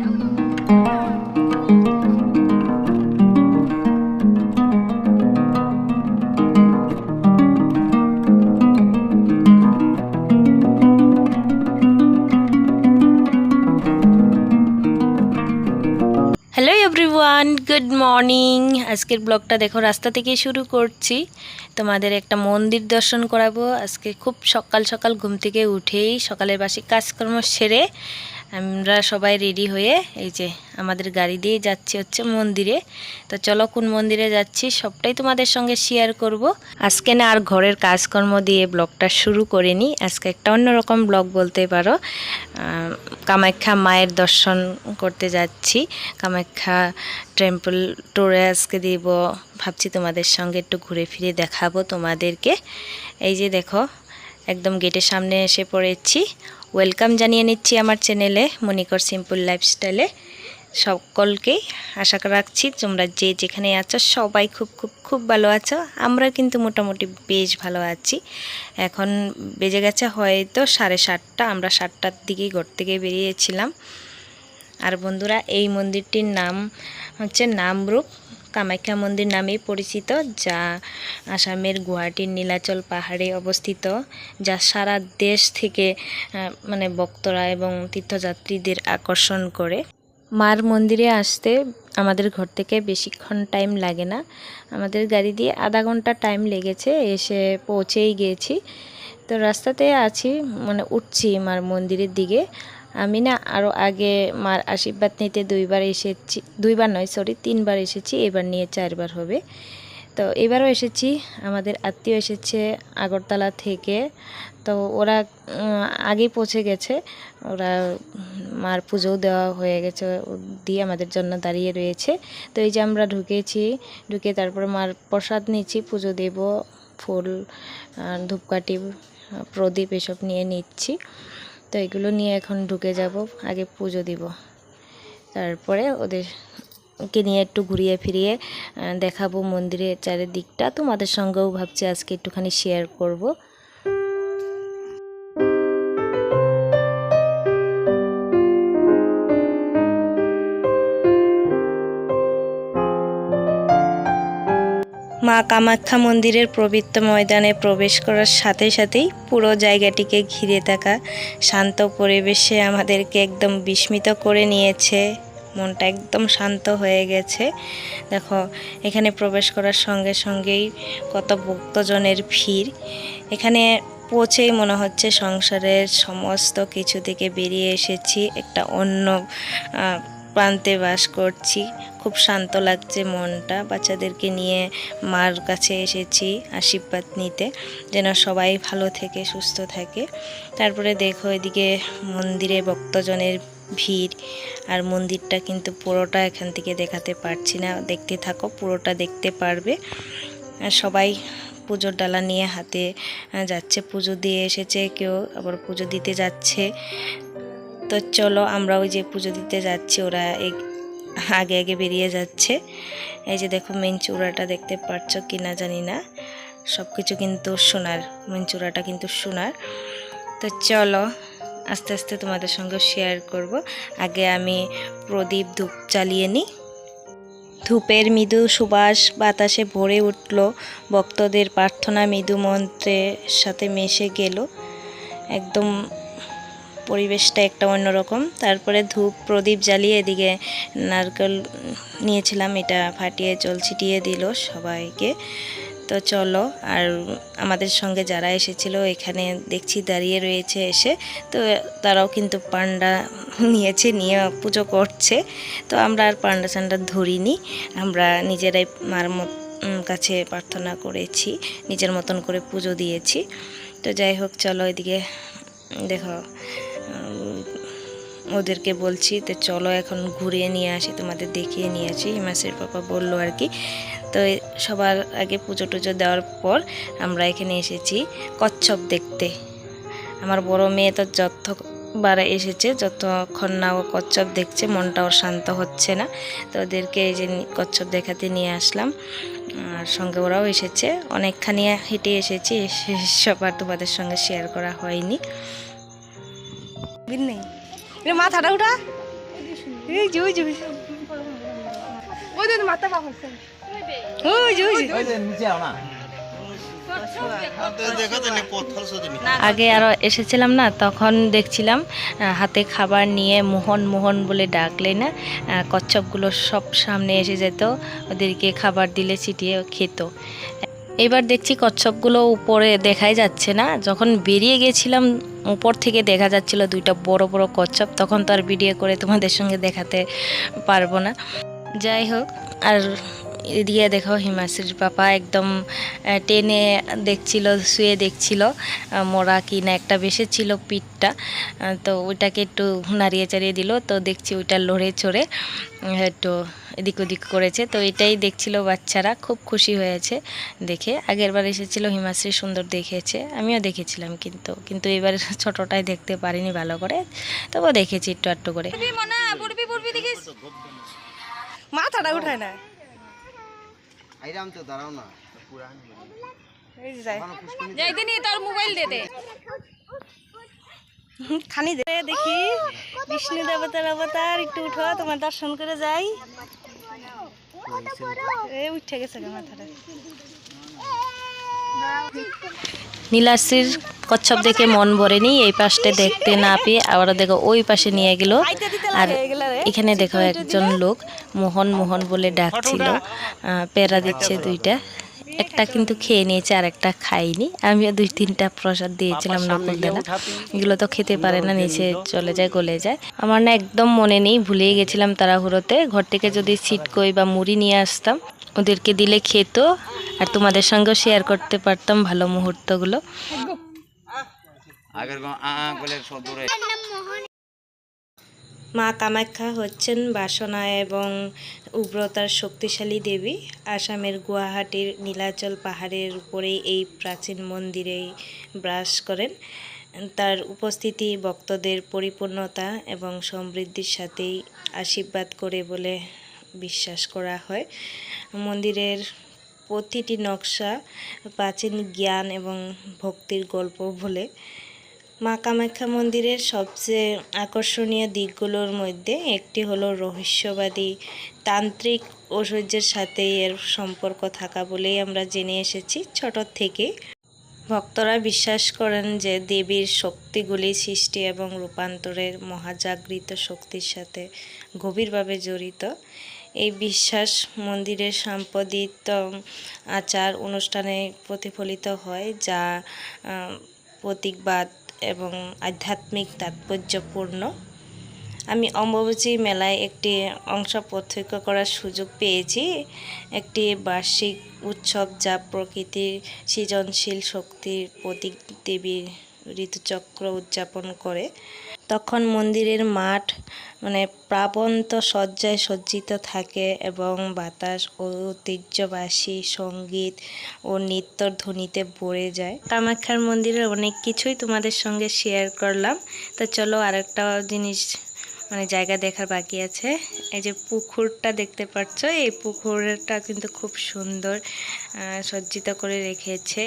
Hello everyone good morning আজকের ব্লগটা দেখো, রাস্তা থেকে শুরু করছি। তোমাদের একটা মন্দির দর্শন করাবো। আজকে খুব সকাল সকাল ঘুম থেকে উঠেই সকালের বাসি কাজকর্ম সেরে আমরা সবাই রেডি হয়ে এই যে আমাদের গাড়ি দিয়ে যাচ্ছি হচ্ছে মন্দিরে। তো চলো কোন মন্দিরে যাচ্ছি সবটাই তোমাদের সঙ্গে শেয়ার করব। আজকে না আর ঘরের কাজকর্ম দিয়ে ব্লগটা শুরু করে করিনি। আজকে একটা অন্যরকম ব্লগ বলতে পারো। কামাখ্যা মায়ের দর্শন করতে যাচ্ছি। কামাখ্যা টেম্পল ট্যুরে আজকে দিব। ভাবছি তোমাদের সঙ্গে একটু ঘুরে ফিরে দেখাবো তোমাদেরকে। এই যে দেখো, একদম গেটের সামনে এসে পড়েছি। ওয়েলকাম জানিয়ে নিচ্ছি আমার চ্যানেলে মনিকর সিম্পল লাইফস্টাইলে সকলকেই আশা রাখছি তোমরা যে যেখানে আছো সবাই খুব খুব খুব ভালো আছো। আমরা কিন্তু মোটামুটি বেশ ভালো আছি। এখন বেজে গেছে হয়তো সাড়ে সাতটা। আমরা সাতটার দিকেই ঘর থেকে বেরিয়েছিলাম। আর বন্ধুরা, এই মন্দিরটির নাম হচ্ছে নামরূপ। কামাখ্যা মন্দির নামেই পরিচিত, যা আসামের গুয়াহাটির নীলাচল পাহাড়ে অবস্থিত, যা সারা দেশ থেকে মানে ভক্তরা এবং তীর্থযাত্রীদের আকর্ষণ করে। মার মন্দিরে আসতে আমাদের ঘর থেকে বেশিক্ষণ টাইম লাগে না। আমাদের গাড়ি দিয়ে আধা ঘণ্টা টাইম লেগেছে, এসে পৌঁছেই গিয়েছি তো রাস্তাতে আছি মানে উঠছি মার মন্দিরের দিকে। আমি না আরও আগে মার আশীর্বাদ নিতে দুইবার এসেছি, দুইবার নয় সরি তিনবার এসেছি, এবার নিয়ে চারবার হবে। তো এবারও এসেছি, আমাদের আত্মীয় এসেছে আগরতলা থেকে। তো ওরা আগে পৌঁছে গেছে। ওরা মার পুজোও দেওয়া হয়ে গেছে দিয়ে আমাদের জন্য দাঁড়িয়ে রয়েছে। তো এই যে আমরা ঢুকেছি, ঢুকে তারপর মার প্রসাদ নিচ্ছি, পুজো দেব, ফুল ধূপকাঠি, প্রদীপ এসব নিয়ে নিচ্ছি। তো এগুলো নিয়ে এখন ঢুকে যাব, আগে পুজো দিব। তারপরে ওদের ওদেরকে নিয়ে একটু ঘুরিয়ে ফিরিয়ে দেখাবো মন্দিরের চারিদিকটা। তোমাদের সঙ্গেও ভাবছি আজকে একটুখানি শেয়ার করব। মা কামাখ্যা মন্দিরের পবিত্র ময়দানে প্রবেশ করার সাথে সাথেই পুরো জায়গাটিকে ঘিরে থাকা শান্ত পরিবেশে আমাদেরকে একদম বিস্মিত করে নিয়েছে। মনটা একদম শান্ত হয়ে গেছে। দেখো, এখানে প্রবেশ করার সঙ্গে সঙ্গেই কত ভক্তজনের ভিড়। এখানে পৌঁছেই মনে হচ্ছে সংসারের সমস্ত কিছু থেকে বেরিয়ে এসেছি। একটা অন্য প্রান্তে বাস করছি। খুব শান্ত লাগছে মনটা। বাচ্চাদেরকে নিয়ে মার কাছে এসেছি আশীর্বাদ নিতে, যেন সবাই ভালো থেকে সুস্থ থাকে। তারপরে দেখো এদিকে মন্দিরে ভক্তজনের ভিড়, আর মন্দিরটা কিন্তু পুরোটা এখান থেকে দেখাতে পারছি না। দেখতে থাকো, পুরোটা দেখতে পারবে। সবাই পুজোর ডালা নিয়ে হাতে যাচ্ছে। পুজো দিয়ে এসেছে কেউ, আবার পুজো দিতে যাচ্ছে। তো চলো আমরা ওই যে পুজো দিতে যাচ্ছি, ওরা আগে আগে বেরিয়ে যাচ্ছে। এই যে দেখো মেন চূড়াটা দেখতে পাচ্ছ কি না জানি না। সব কিছু কিন্তু সোনার মেন চূড়াটা কিন্তু সোনার। তো চলো, আস্তে আস্তে তোমাদের সঙ্গে শেয়ার করব। আগে আমি প্রদীপ ধূপ চালিয়ে নিই। ধূপের মৃদু সুবাস বাতাসে ভরে উঠল। ভক্তদের প্রার্থনা মৃদু মন্ত্রের সাথে মিশে গেল। একদম পরিবেশটা একটা অন্যরকম। তারপরে ধূপ, প্রদীপ জ্বালিয়ে এদিকে নারকেল নিয়েছিলাম, এটা ফাটিয়ে জল ছিটিয়ে দিল সবাইকে। তো চলো, আর আমাদের সঙ্গে যারা এসেছিল, এখানে দেখছি দাঁড়িয়ে রয়েছে এসে। তো তারাও কিন্তু পান্ডা নিয়েছে, নিয়ে পুজো করছে। তো আমরা আর পান্ডা চান্ডা ধরিনি, আমরা নিজেরাই মার কাছে প্রার্থনা করেছি, নিজের মতন করে পুজো দিয়েছি। তো যাই হোক, চলো এদিকে, দেখো। ওদেরকে বলছি তো চলো এখন ঘুরিয়ে নিয়ে আসি, তোমাদের দেখিয়ে নিয়ে আসি। হিমাসের পাপা বলল আর কি। তো সবার আগে পুজো টুজো দেওয়ার পর আমরা এখানে এসেছি কচ্ছপ দেখতে। আমার বড় মেয়ে তো যতবার এসেছে, যতক্ষণ না ও কচ্ছপ দেখছে, মনটা ওর শান্ত হচ্ছে না। তো ওদেরকে এই যে কচ্ছপ দেখাতে নিয়ে আসলাম। আর সঙ্গে ওরাও এসেছে। অনেকখানি হেঁটে এসেছি, এসে সব আর তোমাদের সঙ্গে শেয়ার করা হয়নি। বিন নেই এটা মাথাটা উঠা। এই ওই যে ওই যে। মাথা পা হচ্ছে। ওই যে ওই ওই যে নিচে আও না। আগে আরও এসেছিলাম না তখন দেখছিলাম হাতে খাবার নিয়ে মোহন মোহন বলে ডাকলে না কচ্ছপগুলো সব সামনে এসে যেত ওদেরকে খাবার দিলে ছিটিয়ে খেত। এবার দেখছি কচ্ছপগুলো উপরে দেখাই যাচ্ছে না। যখন বেরিয়ে গেছিলাম, উপর থেকে দেখা যাচ্ছিল দুইটা বড় বড় কচ্ছপ, তখন তো আর ভিডিও করে তোমাদের সঙ্গে দেখাতে পারব না। যাই হোক, আর এদিকে দেখো হিমাশ্রীর পাপা একদম টেনে দেখছিল, শুয়ে দেখছিল মোরা কি না একটা বেশি ছিল পিঠটা তো ওইটাকে একটু নাড়িয়ে চাড়িয়ে দিল, তো দেখছি ওইটা লড়ে চড়ে একটু এদিক ওদিক করেছে, তো এটাই দেখছিল বাচ্চারা, খুব খুশি হয়েছে দেখে। আগের বার এসেছিল হিমাশ্রী সুন্দর দেখেছে, আমিও দেখেছিলাম কিন্তু কিন্তু এবার ছোটটাই দেখতে পারিনি ভালো করে, তবুও দেখেছি একটু একটু করে। মাথাটা উঠায় না। আইরাম তো দাঁড়াও না। এই যায় যাই। দিনি তোর মোবাইল দে দে। খানি দে দেখি। বিষ্ণু দেবতার অবতার একটু উঠো তোমার দর্শন করে যাই। উঠে গেছে মাথাটা। নীলাশ্রীর কচ্ছপ দেখে মন ভরেনি এই পাশটা দেখতে না পেয়ে আবার দেখো ওই পাশে নিয়ে গেল। আর। এখানে দেখো একজন লোক মোহন মোহন বলে ডাকছিল। পেয়ারা দিচ্ছে দুইটা। একটা কিন্তু খেয়ে নিয়েছে আর একটা খাইনি আমিও দুই তিনটা প্রসাদ দিয়েছিলাম নকুল দাদা এগুলো তো খেতে পারে না নিচে চলে যায় গলে যায়। আমার না একদম মনে নেই ভুলেই গেছিলাম তাড়াহুড়োতে। ঘর থেকে যদি সিটকই বা মুড়ি নিয়ে আসতাম ওদেরকে দিলে খেত আর তোমাদের সঙ্গেও শেয়ার করতে পারতাম ভালো মুহূর্তগুলো। মা কামাখ্যা হচ্ছেন বাসনা এবং উগ্রতার শক্তিশালী দেবী। আসামের গুয়াহাটির নীলাচল পাহাড়ের উপরেই এই প্রাচীন মন্দিরেই বাস করেন। তার উপস্থিতি ভক্তদের পরিপূর্ণতা এবং সমৃদ্ধির সাথেই আশীর্বাদ করে বলে বিশ্বাস করা হয়। মন্দিরের প্রতিটি নকশা প্রাচীন জ্ঞান এবং ভক্তির গল্প বলে। মা কামাখ্যা মন্দিরের সবচেয়ে আকর্ষণীয় দিকগুলোর মধ্যে একটি হলো রহস্যবাদী, তান্ত্রিক ঐশ্বর্যের সাথে এর সম্পর্ক থাকা বলেই আমরা জেনে এসেছি ছোট থেকে। ভক্তরা বিশ্বাস করেন যে দেবীর শক্তিগুলি সৃষ্টি এবং রূপান্তরের মহাজাগৃত শক্তির সাথে গভীরভাবে জড়িত। এই বিশ্বাস মন্দিরের সাম্প্রদিত আচার অনুষ্ঠানে প্রতিফলিত হয়, যা প্রতীকবাদ এবং আধ্যাত্মিক তাৎপর্যপূর্ণ। আমি অম্বুবাচী মেলায় একটি অংশ প্রত্যক্ষ করার সুযোগ পেয়েছি। একটি বার্ষিক উৎসব যা প্রকৃতির সৃজনশীল শক্তির প্রতীক দেবীর ঋতুচক্র উদযাপন করে। তখন মন্দিরের মাঠ মানে প্রাবন্ত সজ্জায় সজ্জিত থাকে এবং বাতাস ও ঐতিহ্যবাসী সংগীত ও নৃত্যর ধ্বনিতে ভরে যায়। কামাখ্যার মন্দিরের অনেক কিছুই তোমাদের সঙ্গে শেয়ার করলাম। তো চলো আরেকটা জিনিস মানে জায়গা দেখার বাকি আছে। এই যে পুকুরটা দেখতে পাচ্ছ, এই পুকুরটা কিন্তু খুব সুন্দর সজ্জিত করে রেখেছে।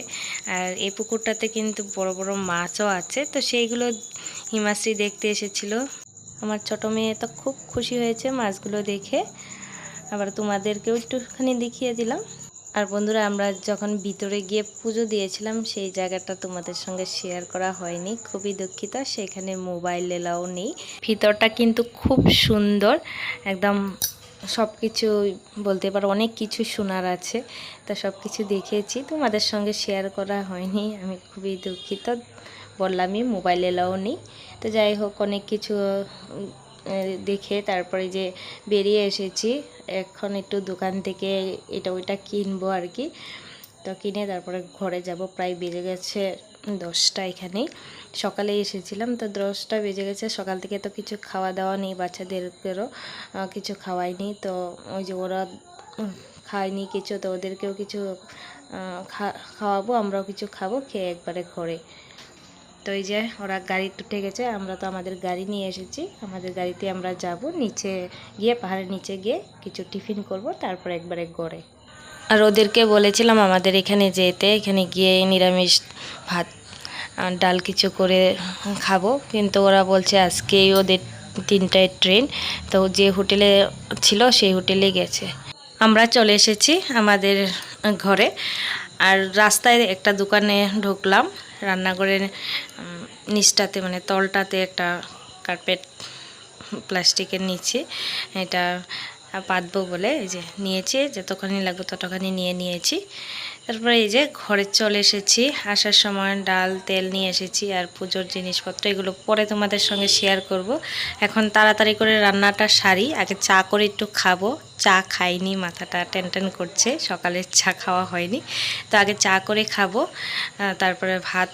আর এই পুকুরটাতে কিন্তু বড় বড় মাছও আছে। তো সেইগুলো হিমাশ্রী দেখতে এসেছিল। আমার ছোট মেয়ে তো খুব খুশি হয়েছে মাছগুলো দেখে। আবার তোমাদেরকেও একটুখানি দেখিয়ে দিলাম। আর বন্ধুরা, আমরা যখন ভিতরে গিয়ে পুজো দিয়েছিলাম, সেই জায়গাটা তোমাদের সঙ্গে শেয়ার করা হয়নি। খুবই দুঃখিত, সেখানে মোবাইল এলাও নেই। ভিতরটা কিন্তু খুব সুন্দর, একদম সব কিছু বলতে পারো, অনেক কিছু শোনার আছে। তা সব কিছু দেখেছি, তোমাদের সঙ্গে শেয়ার করা হয়নি, আমি খুবই দুঃখিত, বললামই মোবাইল এলাও নেই। তো যাই হোক, অনেক কিছু দেখে তারপরে যে বেরিয়ে এসেছি, এখন একটু দোকান থেকে এটা ওইটা কিনবো আর কি। তো কিনে তারপরে ঘরে যাব, প্রায় বেজে গেছে দশটা এখানেই। সকালে এসেছিলাম, তো দশটা বেজে গেছে, সকাল থেকে তো কিছু খাওয়া দাওয়া নেই বাচ্চাদেরকেও কিছু খাওয়াইনি। তো ওই যে ওরা খায়নি কিছু, তো ওদেরকেও কিছু খাওয়াবো, আমরাও কিছু খাব, খেয়ে একবারে ঘরে তো এই যে ওরা গাড়ি উঠে গেছে, আমরা তো আমাদের গাড়ি নিয়ে এসেছি। আমাদের গাড়িতে আমরা যাব, নিচে গিয়ে, পাহাড়ের নিচে গিয়ে কিছু টিফিন করব, তারপর একবারে গড়ে। আর ওদেরকে বলেছিলাম আমাদের এখানে যেতে, এখানে গিয়ে নিরামিষ ভাত ডাল কিছু করে খাব। কিন্তু ওরা বলছে আজকেই ওদের তিনটায় ট্রেন, তো যে হোটেলে ছিল সেই হোটেলে গেছে। আমরা চলে এসেছি আমাদের ঘরে। আর রাস্তায় একটা দোকানে ঢুকলাম রান্নাঘরের নিচটাতে মানে তলটাতে একটা কার্পেট প্লাস্টিকের নিচে এটা পাতবো বলে এই যে নিয়েছি যতখানি লাগবে ততখানি নিয়ে নিয়েছি। তারপরে এই যে ঘরে চলে এসেছি, আসার সময় ডাল, তেল নিয়ে এসেছি আর পুজোর জিনিসপত্র এগুলো পরে তোমাদের সঙ্গে শেয়ার করব। এখন তাড়াতাড়ি করে রান্নাটা সারি, আগে চা করে একটু খাব। চা খাইনি, মাথাটা টেন টেন করছে, সকালে চা খাওয়া হয়নি। তো আগে চা করে খাব তারপরে ভাত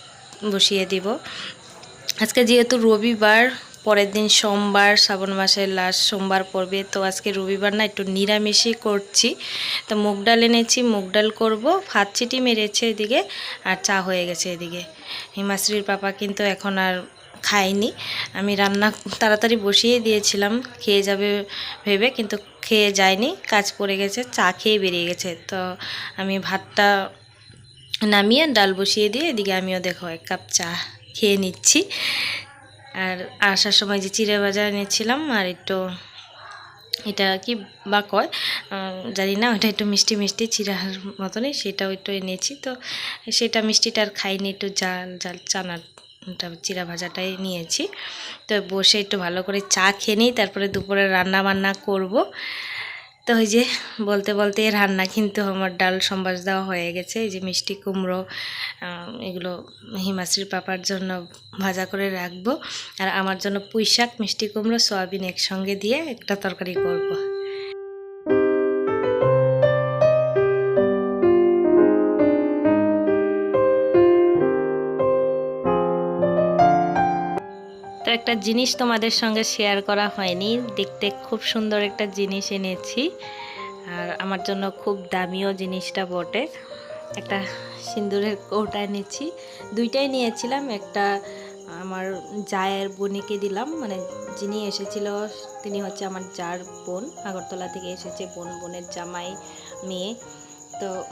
বসিয়ে দিব। আজকে যেহেতু রবিবার পরের দিন সোমবার, শ্রাবণ মাসের লাস্ট সোমবার পড়বে। তো আজকে রবিবার না একটু নিরামিষই করছি। তো মুগ ডাল এনেছি, মুগ ডাল করব। ভাত চিটি মেরেছে এদিকে আর চা হয়ে গেছে এদিকে। হিমাশ্রীর পাপা কিন্তু এখন আর খায়নি। আমি রান্না তাড়াতাড়ি বসিয়ে দিয়েছিলাম, খেয়ে যাবে ভেবে কিন্তু খেয়ে যায়নি। কাজ পড়ে গেছে, চা খেয়ে বেরিয়ে গেছে। তো আমি ভাতটা নামিয়ে ডাল বসিয়ে দিয়ে এদিকে আমিও দেখো এক কাপ চা খেয়ে নিচ্ছি। আর আসার সময় যে চিড়ে বাজার এনেছিলাম আর একটু এটা কি বা কয় জানি না, ওটা একটু মিষ্টি মিষ্টি চিড়ার মতনই, সেটাও একটু এনেছি। তো সেটা মিষ্টিটা আর খাইনি, একটু জাল জাল, চানার চিড়া ভাজাটাই নিয়েছি। তো বসে একটু ভালো করে চা খেয়ে নিই, তারপরে দুপুরে রান্না বান্না করব। তো ওই যে বলতে বলতে রান্না কিন্তু আমার ডাল, সম্বাস দেওয়া হয়ে গেছে এই যে মিষ্টি, কুমড়ো এগুলো হিমাশ্রীর পাপার জন্য ভাজা করে রাখব আর আমার জন্য পুঁই শাক মিষ্টি, কুমড়ো, সয়াবিন একসঙ্গে দিয়ে একটা তরকারি করব। একটা জিনিস তোমাদের সঙ্গে শেয়ার করা হয়নি। দেখতে খুব সুন্দর একটা জিনিস এনেছি। আর আমার জন্য খুব দামিও জিনিসটা বটে। একটা সিন্দুরের কৌটা এনেছি। দুইটাই নিয়েছিলাম। একটা আমার জায়ের বোনিকে দিলাম। মানে যিনি এসেছিল, তিনি হচ্ছে আমার জার বোন। আগরতলা থেকে এসেছে বোন, বোনের জামাই, মেয়ে। তো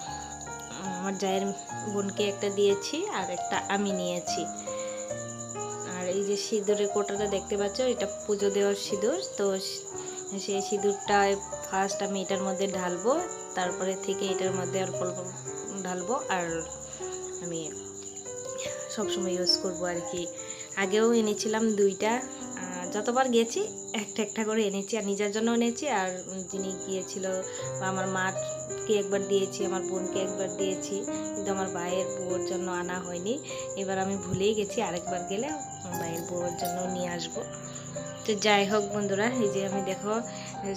আমার জায়ের বোনকে একটা দিয়েছি আর একটা আমি নিয়েছি। সিঁদুরের কোটাটা দেখতে পাচ্ছ? এটা পুজো দেওয়ার সিঁদুর। তো সেই সিঁদুরটা ফার্স্ট আমি এটার মধ্যে ঢালবো। তারপরে থেকে এটার মধ্যে অল্প অল্প ঢালবো। আর আমি সবসময় ইউজ করব আর কি। আগেও এনেছিলাম দুইটা। যতবার গেছি, একটা একটা করে এনেছি আর নিজের জন্য এনেছি। আর যিনি গিয়েছিল বা আমার মাকে একবার দিয়েছি, আমার বোনকে একবার দিয়েছি, কিন্তু আমার ভাইয়ের বউর জন্য আনা হয়নি। এবার আমি ভুলেই গেছি, আরেকবার গেলে আমার ভাইয়ের বউর জন্য নিয়ে আসব। তো যাই হোক বন্ধুরা, এই যে আমি দেখো,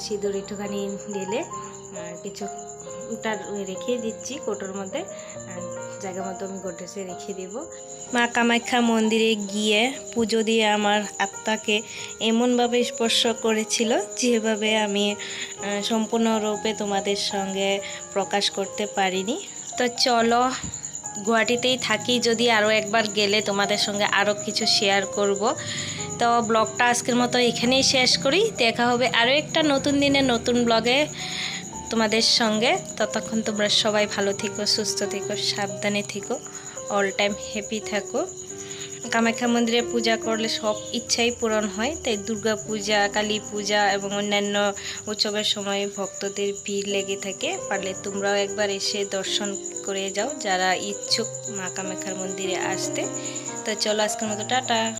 সিঁদুর একটুখানি ঢেলে কিছু তার রেখে দিচ্ছি, কোটোর মধ্যে। জায়গা মতো আমি গোটেসে রেখে দেব। মা কামাখ্যা মন্দিরে গিয়ে পুজো দিয়ে আমার আত্মাকে এমনভাবে স্পর্শ করেছিল যেভাবে আমি সম্পূর্ণরূপে তোমাদের সঙ্গে প্রকাশ করতে পারিনি। তো চলো, গুয়াহাটিতেই থাকি, যদি আরও একবার গেলে তোমাদের সঙ্গে আরও কিছু শেয়ার করব। তো ব্লগটা আজকের মতো এখানেই শেষ করি। দেখা হবে আরও একটা নতুন দিনে নতুন ব্লগে তোমাদের সঙ্গে। ততক্ষণ তোমরা সবাই ভালো থেকো, সুস্থ থেকো, সাবধানে থেকো অল টাইম হ্যাপি থাকো। কামাখ্যা মন্দিরে পূজা করলে সব ইচ্ছাই পূরণ হয়, তাই দুর্গা পূজা, কালী পূজা এবং অন্যান্য উৎসবের সময় ভক্তদের ভিড় লেগে থাকে। পারলে তোমরাও একবার এসে দর্শন করে যাও, যারা ইচ্ছুক মা কামাখ্যার মন্দিরে আসতে। তো চলো আজকের মতো, টাটা।